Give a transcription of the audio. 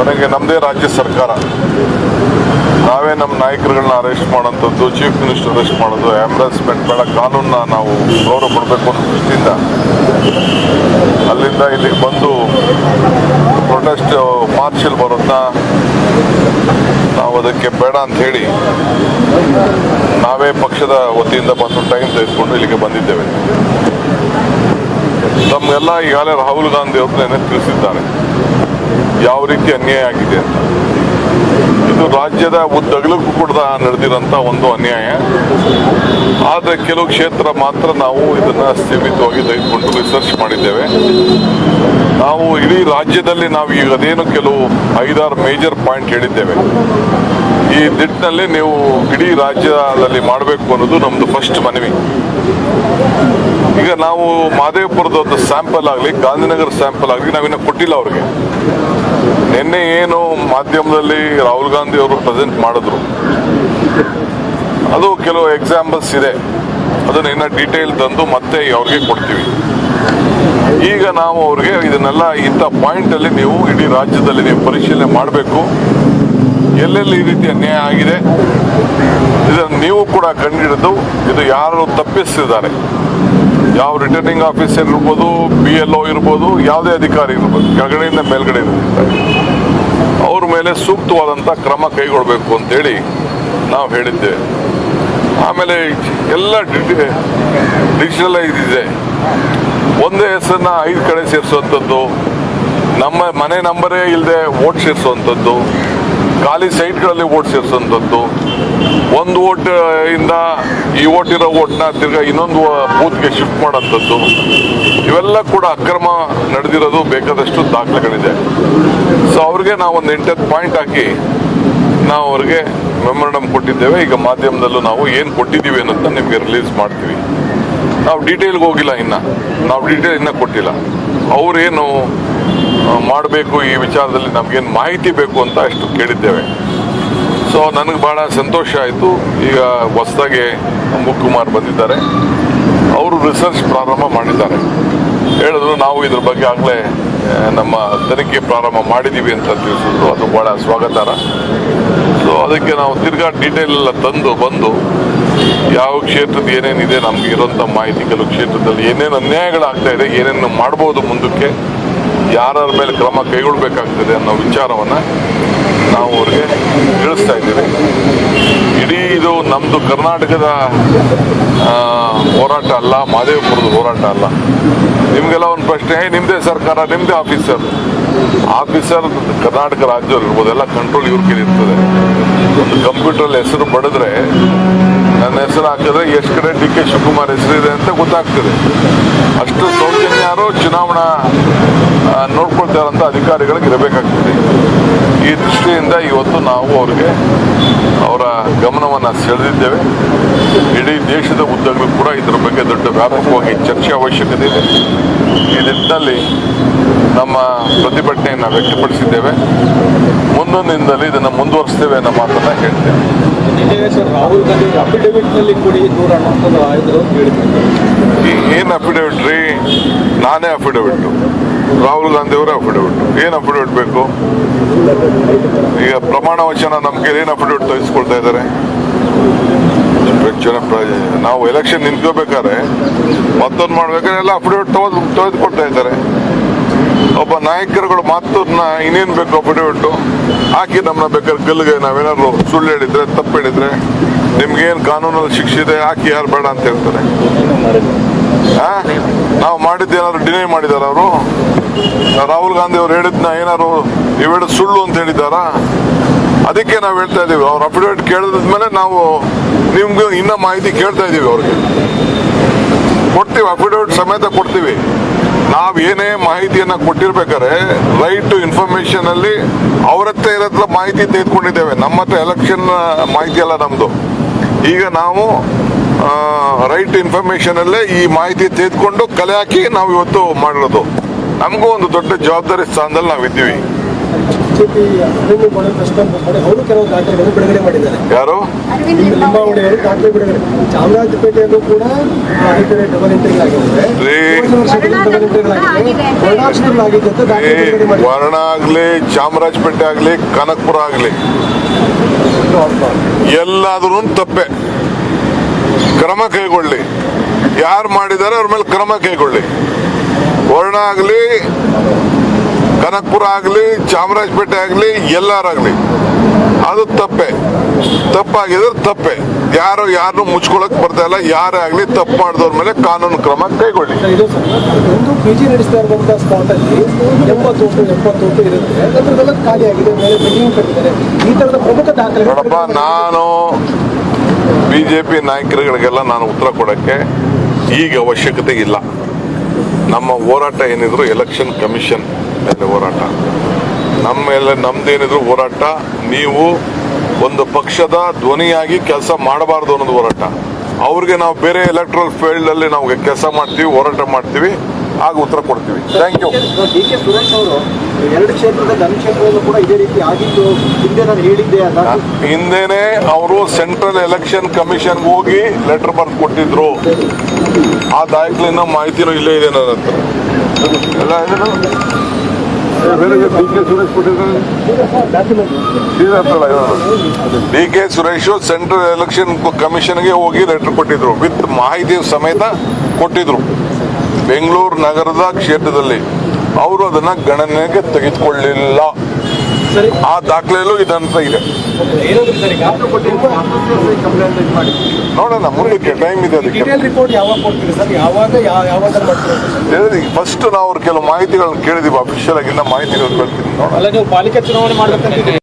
ಕೊನೆಗೆ ನಮ್ಮದೇ ರಾಜ್ಯ ಸರ್ಕಾರ. ನಾವೇ ನಮ್ಮ ನಾಯಕರುಗಳನ್ನ ಅರೆಸ್ಟ್ ಮಾಡೋಂಥದ್ದು ಚೀಫ್ ಮಿನಿಸ್ಟರ್ ಅರೆಸ್ಟ್ ಮಾಡೋದು ಆಂಬ್ಯುಲೆನ್ಸ್ಮೆಂಟ್ ಬೇಡ, ಕಾನೂನನ್ನ ನಾವು ಗೌರವ ಕೊಡಬೇಕು ಅನ್ನೋ ದೃಷ್ಟಿಯಿಂದ ಅಲ್ಲಿಂದ ಇಲ್ಲಿಗೆ ಬಂದು ಪ್ರೊಟೆಸ್ಟ್ ಮಾರ್ಚಲ್ಲಿ ಬರೋದನ್ನ ನಾವು ಅದಕ್ಕೆ ಬೇಡ ಅಂತ ಹೇಳಿ ನಾವೇ ಪಕ್ಷದ ವತಿಯಿಂದ ಬಂದು ಟೈಮ್ ತೆಗೆದುಕೊಂಡು ಇಲ್ಲಿಗೆ ಬಂದಿದ್ದೇವೆ. ತಮ್ಮೆಲ್ಲ ಈಗಾಗಲೇ ರಾಹುಲ್ ಗಾಂಧಿ ಅವ್ರನ್ನೇ ತಿಳಿಸಿದ್ದಾರೆ. ಯಾವ ರೀತಿ ಅನ್ಯಾಯ ಆಗಿದೆ? ಇದು ರಾಜ್ಯದ ಉದ್ದಗಲಕ್ಕೂ ಕೂಡ ನಡೆದಿರೋಂಥ ಒಂದು ಅನ್ಯಾಯ. ಆದರೆ ಕೆಲವು ಕ್ಷೇತ್ರ ಮಾತ್ರ ನಾವು ಇದನ್ನ ಸೀಮಿತವಾಗಿ ತೆಗೆದುಕೊಂಡು ರಿಸರ್ಚ್ ಮಾಡಿದ್ದೇವೆ. ನಾವು ಇಡೀ ರಾಜ್ಯದಲ್ಲಿ ನಾವು ಈಗ ಅದೇನು ಕೆಲವು ಐದಾರು ಮೇಜರ್ ಪಾಯಿಂಟ್ ಹೇಳಿದ್ದೇವೆ. ಈ ನಿಟ್ಟಿನಲ್ಲಿ ನೀವು ಇಡೀ ರಾಜ್ಯದಲ್ಲಿ ಮಾಡಬೇಕು ಅನ್ನೋದು ನಮ್ದು ಫಸ್ಟ್ ಮನವಿ. ಈಗ ನಾವು ಮಾದೇವಪುರದ ಒಂದು ಸ್ಯಾಂಪಲ್ ಆಗಲಿ, ಗಾಂಧಿನಗರ ಸ್ಯಾಂಪಲ್ ಆಗಲಿ ನಾವಿನ್ನ ಕೊಟ್ಟಿಲ್ಲ ಅವ್ರಿಗೆ. ನಿನ್ನೆ ಏನು ಮಾಧ್ಯಮದಲ್ಲಿ ರಾಹುಲ್ ಗಾಂಧಿ ಅವರು ಪ್ರೆಸೆಂಟ್ ಮಾಡಿದ್ರು. ಅದು ಕೆಲವು ಎಕ್ಸಾಂಪಲ್ಸ್ ಇದೆ. ಅದನ್ನ ಇನ್ನ ಡೀಟೇಲ್ ತಂದು ಮತ್ತೆ ಅವ್ರಿಗೆ ಕೊಡ್ತೀವಿ. ಈಗ ನಾವು ಅವ್ರಿಗೆ ಇದನ್ನೆಲ್ಲ ಇಂಥ ಪಾಯಿಂಟ್ ಅಲ್ಲಿ ನೀವು ಇಡೀ ರಾಜ್ಯದಲ್ಲಿ ನೀವು ಪರಿಶೀಲನೆ ಮಾಡಬೇಕು. ಎಲ್ಲೆಲ್ಲಿ ಈ ರೀತಿ ಅನ್ಯಾಯ ಆಗಿದೆ, ಇದನ್ನು ನೀವು ಕೂಡ ಕಂಡುಹಿಡಿದು ಇದು ಯಾರು ತಪ್ಪಿಸಿದ್ದಾರೆ. ಯಾವ ರಿಟರ್ನಿಂಗ್ ಆಫೀಸರ್ ಇರ್ಬೋದು ಬಿ ಎಲ್ ಒ ಇರ್ಬೋದು, ಯಾವುದೇ ಅಧಿಕಾರಿ ಇರ್ಬೋದು, ಕೆಳಗಡೆಯಿಂದ ಮೇಲ್ಗಡೆ ಅವ್ರ ಮೇಲೆ ಸೂಕ್ತವಾದಂಥ ಕ್ರಮ ಕೈಗೊಳ್ಳಬೇಕು ಅಂತೇಳಿ ನಾವು ಹೇಳಿದ್ದೆ ಆಮೇಲೆ ಎಲ್ಲ ಡಿಜಿಟಲೈಸ್ ಇದೆ. ಒಂದೇ ಹೆಸರನ್ನ ಐದು ಕಡೆ ಸೇರಿಸುವಂಥದ್ದು, ನಮ್ಮ ಮನೆ ನಂಬರೇ ಇಲ್ಲದೆ ಓಟ್ ಸೇರಿಸುವಂಥದ್ದು ಖಾಲಿ ಸೈಟ್ಗಳಲ್ಲಿ ಓಟ್ ಸೇರಿಸುವಂಥದ್ದು ಒಂದು ಓಟ್ ಇಂದ ಈ ಓಟ್ ಇರೋ ಓಟ್ನ ತಿರ್ಗಾ ಇನ್ನೊಂದು ಬೂತ್ಗೆ ಶಿಫ್ಟ್ ಮಾಡೋಂಥದ್ದು. ಇವೆಲ್ಲ ಕೂಡ ಅಕ್ರಮ ನಡೆದಿರೋದು ಬೇಕಾದಷ್ಟು ದಾಖಲೆಗಳಿದೆ. ಸೊ ಅವ್ರಿಗೆ ನಾವು ಒಂದು ಎಂಟತ್ತು ಪಾಯಿಂಟ್ ಹಾಕಿ ನಾವು ಅವ್ರಿಗೆ ಮೆಮೊರಂಡಮ್ ಕೊಟ್ಟಿದ್ದೇವೆ. ಈಗ ಮಾಧ್ಯಮದಲ್ಲೂ ನಾವು ಏನು ಕೊಟ್ಟಿದ್ದೀವಿ ಅನ್ನೋದನ್ನ ನಿಮಗೆ ರಿಲೀಸ್ ಮಾಡ್ತೀವಿ. ನಾವು ಡೀಟೇಲ್ಗೆ ಹೋಗಿಲ್ಲ ಇನ್ನ. ನಾವು ಡೀಟೇಲ್ ಇನ್ನ ಕೊಟ್ಟಿಲ್ಲ. ಅವ್ರೇನು ಮಾಡಬೇಕು, ಈ ವಿಚಾರದಲ್ಲಿ ನಮಗೇನು ಮಾಹಿತಿ ಬೇಕು ಅಂತ ಅಷ್ಟು ಕೇಳಿದ್ದೇವೆ. ಸೊ ನನಗೆ ಭಾಳ ಸಂತೋಷ ಆಯಿತು. ಈಗ ಹೊಸದಾಗೆ ಕುಮಾರ್ ಬಂದಿದ್ದಾರೆ. ಅವರು ರಿಸರ್ಚ್ ಪ್ರಾರಂಭ ಮಾಡಿದ್ದಾರೆ. ಹೇಳಿದ್ರು, ನಾವು ಇದ್ರ ಬಗ್ಗೆ ಆಗಲೇ ನಮ್ಮ ತನಿಖೆ ಪ್ರಾರಂಭ ಮಾಡಿದ್ದೀವಿ ಅಂತ ತಿಳಿಸಿದ್ರು. ಅದು ಭಾಳ ಸ್ವಾಗತಾರ. ಸೊ ಅದಕ್ಕೆ ನಾವು ತಿರ್ಗಾ ಡೀಟೇಲ್ ಎಲ್ಲ ತಂದು, ಬಂದು ಯಾವ ಕ್ಷೇತ್ರದ ಏನೇನಿದೆ ನಮ್ಗೆ ಇರೋಂಥ ಮಾಹಿತಿ ಕೆಲವು ಕ್ಷೇತ್ರದಲ್ಲಿ ಏನೇನು ಅನ್ಯಾಯಗಳಾಗ್ತಾ ಇದೆ, ಏನೇನು ಮಾಡ್ಬೋದು ಮುಂದಕ್ಕೆ, ಯಾರ್ಯಾರ ಮೇಲೆ ಕ್ರಮ ಕೈಗೊಳ್ಬೇಕಾಗ್ತದೆ ಅನ್ನೋ ವಿಚಾರವನ್ನ ನಾವು ಅವ್ರಿಗೆ ತಿಳಿಸ್ತಾ ಇದ್ದೀವಿ. ನಮ್ದು ಕರ್ನಾಟಕದ ಹೋರಾಟ ಅಲ್ಲ, ಮಾದೇವಪುರದ ಹೋರಾಟ ಅಲ್ಲ. ನಿಮಗೆಲ್ಲ ಒಂದು ಪ್ರಶ್ನೆ ನಿಮ್ಮದೇ ಸರ್ಕಾರ ನಿಮ್ಮದೇ ಆಫೀಸರ್. ಆಫೀಸರ್ ಕರ್ನಾಟಕ ರಾಜ್ಯದಲ್ಲಿ ಇರ್ಬೋದು, ಎಲ್ಲ ಕಂಟ್ರೋಲ್ ಇವ್ರ ಕೈಲಿ ಇರ್ತದೆ. ಒಂದು ಕಂಪ್ಯೂಟ್ರಲ್ಲಿ ಹೆಸರು ಬಡಿದ್ರೆ, ನನ್ನ ಹೆಸರು ಹಾಕಿದ್ರೆ ಎಷ್ಟು ಕಡೆ ಡಿ ಕೆ ಶಿವಕುಮಾರ್ ಹೆಸರಿದೆ ಅಂತ ಗೊತ್ತಾಗ್ತದೆ. ಅಷ್ಟು ಸೌಜನ್ಯಾರು ಚುನಾವಣಾ ನೋಡ್ಕೊಳ್ತಾ ಇರೋಂಥ ಅಧಿಕಾರಿಗಳಿಗೆ ಇರಬೇಕಾಗ್ತದೆ. ಈ ದೃಷ್ಟಿಯಿಂದ ಇವತ್ತು ನಾವು ಅವರಿಗೆ ಅವರ ಗಮನವನ್ನು ಸೆಳೆದಿದ್ದೇವೆ. ಇಡೀ ದೇಶದ ಉದ್ದಗಳು ಕೂಡ ಇದರ ಬಗ್ಗೆ ದೊಡ್ಡ ವ್ಯಾಪಕವಾಗಿ ಚರ್ಚೆ ಅವಶ್ಯಕತೆ ಇದೆ. ಈ ನಿಟ್ಟಿನಲ್ಲಿ ನಮ್ಮ ಪ್ರತಿಭಟನೆಯನ್ನು ವ್ಯಕ್ತಪಡಿಸಿದ್ದೇವೆ. ಮುಂದೊಂದಿನದಲ್ಲಿ ಇದನ್ನು ಮುಂದುವರಿಸ್ತೇವೆ ಅನ್ನೋ ಮಾತನ್ನ ಹೇಳ್ತೇವೆ ರಾಹುಲ್ ಗಾಂಧಿ ಕೊಡಿ ಏನು ಅಫಿಡವಿಟ್ ರೀ ನಾನೇ ಅಫಿಡವಿಟ್ ರಾಹುಲ್ ಗಾಂಧಿ ಅವರೇ ಅಫಿಡವಿಟ್. ಏನು ಅಫಿಡವಿಟ್ ಬೇಕು? ಈಗ ಪ್ರಮಾಣ ವಚನ ನಮ್ಗೆ ಏನು ಅಫಿಡವಿಟ್ ತೋರಿಸ್ಕೊಳ್ತಾ ಇದ್ದಾರೆ? ನಾವು ಎಲೆಕ್ಷನ್ ನಿಂತ್ಕೋಬೇಕಾದ್ರೆ ಮತ್ತೊಂದು ಮಾಡ್ಬೇಕಾದ್ರೆ ಎಲ್ಲ ಅಫಿಡವಿಟ್ ತೋರಿಸ್ಕೊಡ್ತಾ ತೆಗೆದುಕೊಳ್ತಾ ಇದ್ದಾರೆ. ಒಬ್ಬ ನಾಯಕರುಗಳು ಮಾತನ್ನ ಇನ್ನೇನು ಬೇಕು ಅಫಿಡವಿಟ್? ಹಾಕಿ ನಮ್ಮನ್ನ ಬೇಕಾದ್ರೆ ಗಲ್ಲಿಗೆ ನಾವೇನಾದ್ರು ಸುಳ್ಳು ಹೇಳಿದ್ರೆ, ತಪ್ಪು ಹೇಳಿದ್ರೆ ನಿಮ್ಗೇನು ಕಾನೂನಲ್ಲಿ ಶಿಕ್ಷೆ ಇದೆ, ಹಾಕಿ ಯಾರು ಬೇಡ ಅಂತ ಹೇಳ್ತಾರೆ? ನಾವು ಮಾಡಿದ್ದೇನಾದ್ರು ಡಿನೈ ಮಾಡಿದಾರ ಅವರು? ರಾಹುಲ್ ಗಾಂಧಿ ಅವ್ರು ಹೇಳಿದ್ನ ಏನಾರು ಇವೆರಡು ಸುಳ್ಳು ಅಂತ ಹೇಳಿದಾರಾ ಅದಕ್ಕೆ ನಾವು ಹೇಳ್ತಾ ಇದೀವಿ. ಅವ್ರ ಅಫಿಡವಿಟ್ ಕೇಳಿದ್ಮೇಲೆ ನಾವು ನಿಮ್ಗೆ ಇನ್ನ ಮಾಹಿತಿ ಕೇಳ್ತಾ ಇದೀವಿ ಅವ್ರಿಗೆ. ಕೊಡ್ತೀವಿ ಅಫಿಡವಿಟ್ ಸಮೇತ ಕೊಡ್ತೀವಿ. ನಾವು ಏನೇ ಮಾಹಿತಿಯನ್ನ ಕೊಟ್ಟಿರ್ಬೇಕಾದ್ರೆ ರೈಟ್ ಟು ಇನ್ಫಾರ್ಮೇಶನ್ ಅಲ್ಲಿ ಅವ್ರ ಹತ್ರ ಮಾಹಿತಿ ತೆಗೆದುಕೊಂಡಿದ್ದೇವೆ. ನಮ್ಮ ಹತ್ರ ಎಲೆಕ್ಷನ್ ಮಾಹಿತಿ ಅಲ್ಲ ನಮ್ದು. ಈಗ ನಾವು ರೈಟ್ ಇನ್ಫಾರ್ಮೇಶನ್ ಅಲ್ಲೇ ಈ ಮಾಹಿತಿ ತೆಗೆದುಕೊಂಡು ಕಲೆ ಹಾಕಿ ನಾವು ಇವತ್ತು ಮಾಡಿರೋದು. ನಮಗೂ ಒಂದು ದೊಡ್ಡ ಜವಾಬ್ದಾರಿ ಸ್ಥಾನದಲ್ಲಿ ನಾವು ಇದ್ದೀವಿ. ಯಾರು? ವರ್ಣ ಆಗ್ಲಿ ಚಾಮರಾಜಪೇಟೆ ಆಗ್ಲಿ ಕನಕ್ಪುರ ಆಗ್ಲಿ. ಎಲ್ಲಾದ್ರೂ ತಪ್ಪೆ. ಕ್ರಮ ಕೈಗೊಳ್ಳಿ. ಯಾರು ಮಾಡಿದ್ದಾರೆ ಅವ್ರ ಮೇಲೆ ಕ್ರಮ ಕೈಗೊಳ್ಳಿ. ವರ್ಣ ಆಗಲಿ ಕನಕಪುರ ಆಗಲಿ ಚಾಮರಾಜಪೇಟೆ ಆಗಲಿ ಎಲ್ಲಾರಾಗ್ಲಿ ಅದು ತಪ್ಪೆ. ತಪ್ಪಾಗಿದ್ರೆ ತಪ್ಪೆ. ಯಾರು ಯಾರನ್ನು ಮುಚ್ಕೊಳಕ್ ಬರ್ತಾ ಇಲ್ಲ. ಯಾರೇ ಆಗಲಿ ತಪ್ಪು ಮಾಡಿದವ್ರ ಮೇಲೆ ಕಾನೂನು ಕ್ರಮ ಕೈಗೊಳ್ಳಿ. ಒಂದು ಪಿ ಜಿ ನಡೆಸ್ತಾ ಇರುವಂತಹ ಎಂಬತ್ತು ಇರುತ್ತೆ. ಖಾಲಿ ಆಗಿದೆ. ಈ ತರದ ಪ್ರಮುಖ ದಾಖಲೆ ಬಿಜೆಪಿ ನಾಯಕರುಗಳಿಗೆಲ್ಲ ನಾನು ಉತ್ತರ ಕೊಡಕ್ಕೆ ಈಗ ಅವಶ್ಯಕತೆ ಇಲ್ಲ. ನಮ್ಮ ಹೋರಾಟ ಏನಿದ್ರು ಎಲೆಕ್ಷನ್ ಕಮಿಷನ್ ಮೇಲೆ ಹೋರಾಟ. ನಮ್ಮ ಮೇಲೆ ನಮ್ದೇನಿದ್ರು ಹೋರಾಟ, ನೀವು ಒಂದು ಪಕ್ಷದ ಧ್ವನಿಯಾಗಿ ಕೆಲಸ ಮಾಡಬಾರ್ದು ಅನ್ನೋದು ಹೋರಾಟ. ಅವ್ರಿಗೆ ನಾವು ಬೇರೆ ಎಲೆಕ್ಟ್ರಲ್ ಫೀಲ್ಡ್ ಅಲ್ಲಿ ನಾವು ಕೆಲಸ ಮಾಡ್ತೀವಿ, ಹೋರಾಟ ಮಾಡ್ತೀವಿ. ಆಗ ಉತ್ತರ ಕೊಡ್ತೀವಿ. Thank you D K Suresh ಅವರು ಎರಡು ಕ್ಷೇತ್ರದ ಕ್ಷೇತ್ರದಲ್ಲೂ ಕೂಡ ಇದೇ ರೀತಿ ಆಗಿದ್ದು ಹಿಂದೆ ನಾನು ಹೇಳಿದ್ದೆ ಅದ ಹಿಂದೆನೆ ಅವರು ಸೆಂಟ್ರಲ್ ಎಲೆಕ್ಷನ್ ಕಮಿಷನ್ ಹೋಗಿ ಲೆಟರ್ ಬರ್ದು ಕೊಟ್ಟಿದ್ರು. ಆ ದಾಖಲೆನ ಮಾಹಿತಿನೂ ಇಲ್ಲೇ ಇದೆ ನನ್ನ ಹತ್ರ. ಎಲ್ಲ D K Suresh central election ಕಮಿಷನ್ಗೆ ಹೋಗಿ ಲೆಟರ್ ಕೊಟ್ಟಿದ್ರು. ವಿತ್ ಮಾಹಿತಿ ಸಮೇತ ಕೊಟ್ಟಿದ್ರು. ಬೆಂಗಳೂರು ನಗರದ ಕ್ಷೇತ್ರದಲ್ಲಿ. ಅವರು ಅದನ್ನ ಗಣನೆಗೆ ತೆಗೆದುಕೊಳ್ಳಿಲ್ಲ. ಆ ದಾಖಲೆಯಲ್ಲೂ ಇದಂತ ಇದೆ. ನೋಡೋಣ ಮುಂದಕ್ಕೆ ಟೈಮ್ ಇದೆ ಅದಕ್ಕೆ. ಫಸ್ಟ್ ನಾವು ಅವ್ರ ಕೆಲವು ಮಾಹಿತಿಗಳನ್ನ ಕೇಳಿದೀವಿ ಅಫಿಷಿಯಲ್ ಆಗಿ ಇನ್ನ ಕೇಳ್ತೀವಿ ನೋಡೋಣ. ಅಲ್ಲ ನೀವು ಪಾಲಿಕೆ ಚುನಾವಣೆ ಮಾಡ್ಬೇಕಂತಿದ್ದೀರಿ